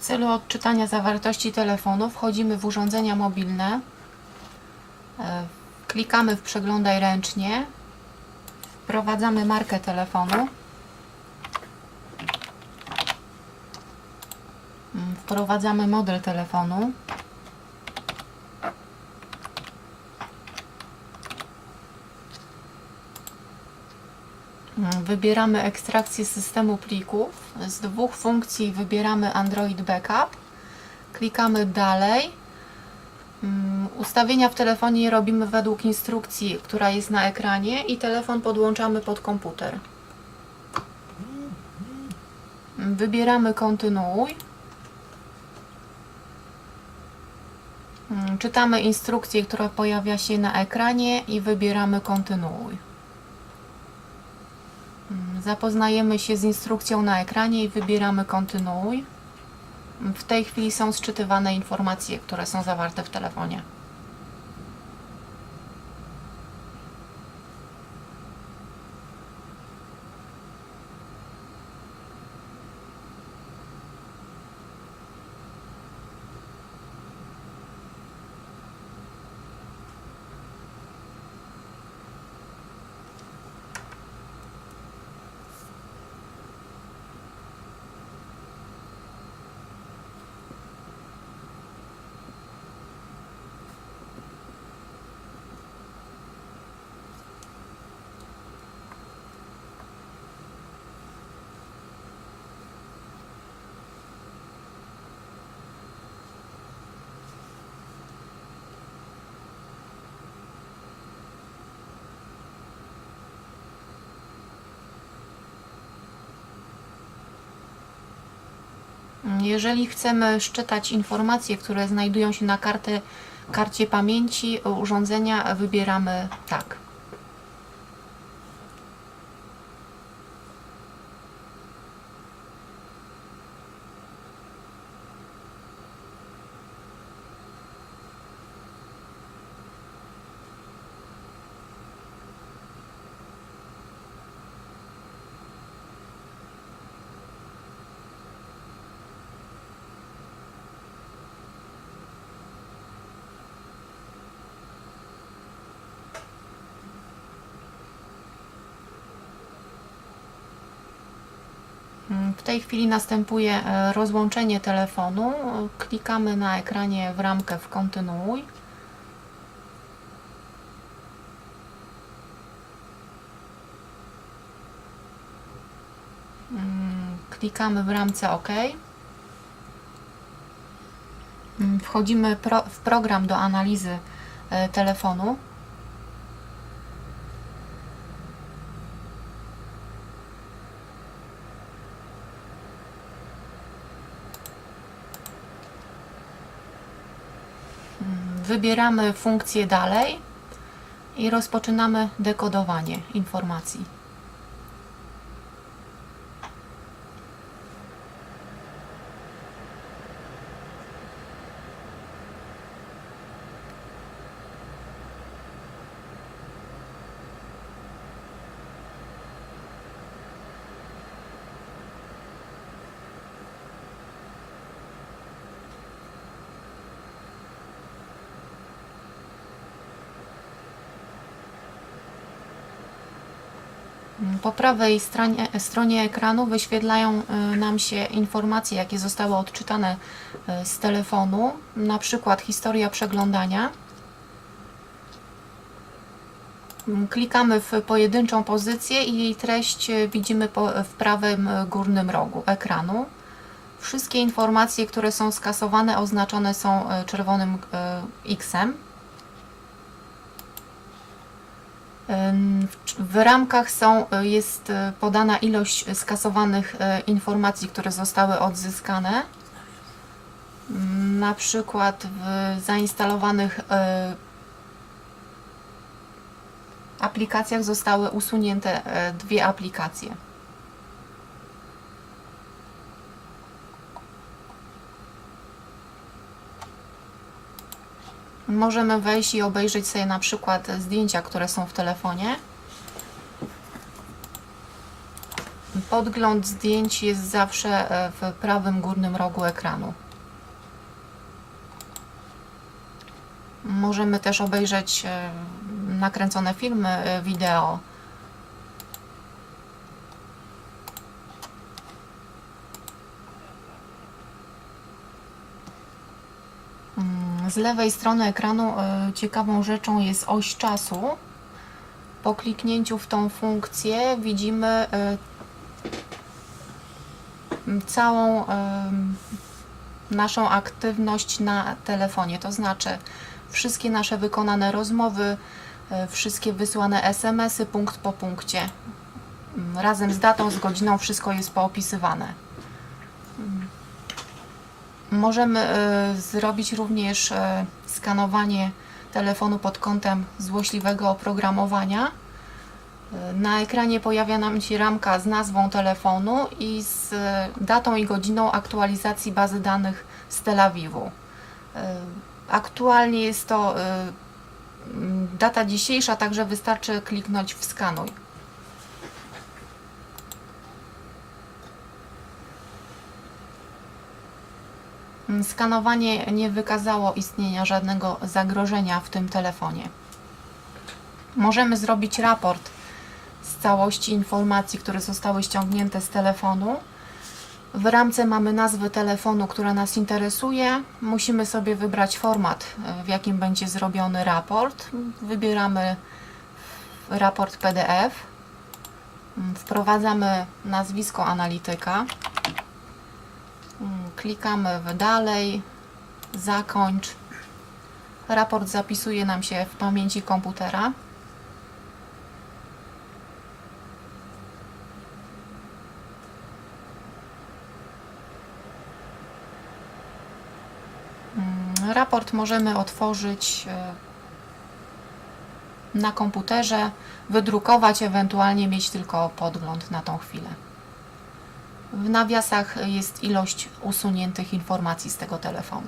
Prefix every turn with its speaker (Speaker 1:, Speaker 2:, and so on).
Speaker 1: W celu odczytania zawartości telefonu wchodzimy w urządzenia mobilne, e, klikamy w przeglądaj ręcznie, wprowadzamy markę telefonu, Mm, wprowadzamy model telefonu, Wybieramy ekstrakcję systemu plików. Z dwóch funkcji wybieramy Android Backup. Klikamy dalej. Mm, Ustawienia w telefonie robimy według instrukcji, która jest na ekranie i telefon podłączamy pod komputer. Wybieramy kontynuuj. Mm, Czytamy instrukcję, która pojawia się na ekranie i wybieramy kontynuuj. Zapoznajemy się z instrukcją na ekranie i wybieramy kontynuuj. W tej chwili są sczytywane informacje, które są zawarte w telefonie. Jeżeli chcemy szczytać informacje, które znajdują się na karty, karcie pamięci urządzenia, wybieramy tak. W tej chwili następuje e, rozłączenie telefonu. Klikamy na ekranie w ramkę w kontynuuj. Mm, Klikamy w ramce OK. Mm, Wchodzimy pro, w program do analizy e, telefonu. Wybieramy funkcję dalej i rozpoczynamy dekodowanie informacji. Po prawej stronie, stronie ekranu wyświetlają y, nam się informacje, jakie zostały odczytane y, z telefonu, na przykład historia przeglądania. Mm, Klikamy w pojedynczą pozycję i jej treść y, widzimy w prawym górnym rogu ekranu. Wszystkie informacje, które są skasowane, oznaczone są czerwonym X-em. W- ramkach są, y, jest y, podana ilość skasowanych y, informacji, które zostały odzyskane. Na przykład w zainstalowanych aplikacjach zostały usunięte dwie aplikacje. Możemy wejść i obejrzeć sobie na przykład zdjęcia, które są w telefonie. Podgląd zdjęć jest zawsze e, w prawym górnym rogu ekranu. Możemy też obejrzeć e, nakręcone filmy e, wideo. Mm, Z lewej strony ekranu e, ciekawą rzeczą jest oś czasu. Po kliknięciu w tą funkcję widzimy e, całą em, naszą aktywność na telefonie, to znaczy wszystkie nasze wykonane rozmowy, e, wszystkie wysłane SMS-y punkt po punkcie. Razem z datą, z godziną wszystko jest poopisywane. Możemy e, zrobić również e, skanowanie telefonu pod kątem złośliwego oprogramowania. E, Na ekranie pojawia nam się ramka z nazwą telefonu i z datą i godziną aktualizacji bazy danych z Tel Awiwu. Aktualnie jest to data dzisiejsza, także wystarczy kliknąć w skanuj. Skanowanie nie wykazało istnienia żadnego zagrożenia w tym telefonie. Możemy zrobić raport z całości informacji, które zostały ściągnięte z telefonu. W ramce mamy nazwę telefonu, która nas interesuje. Musimy sobie wybrać format, w jakim będzie zrobiony raport. Wybieramy raport PDF. Wprowadzamy nazwisko analityka. Klikamy w dalej, zakończ. Raport zapisuje nam się w pamięci komputera. Mm, Raport możemy otworzyć e, na komputerze, wydrukować, ewentualnie mieć tylko podgląd na tą chwilę. W nawiasach jest ilość usuniętych informacji z tego telefonu.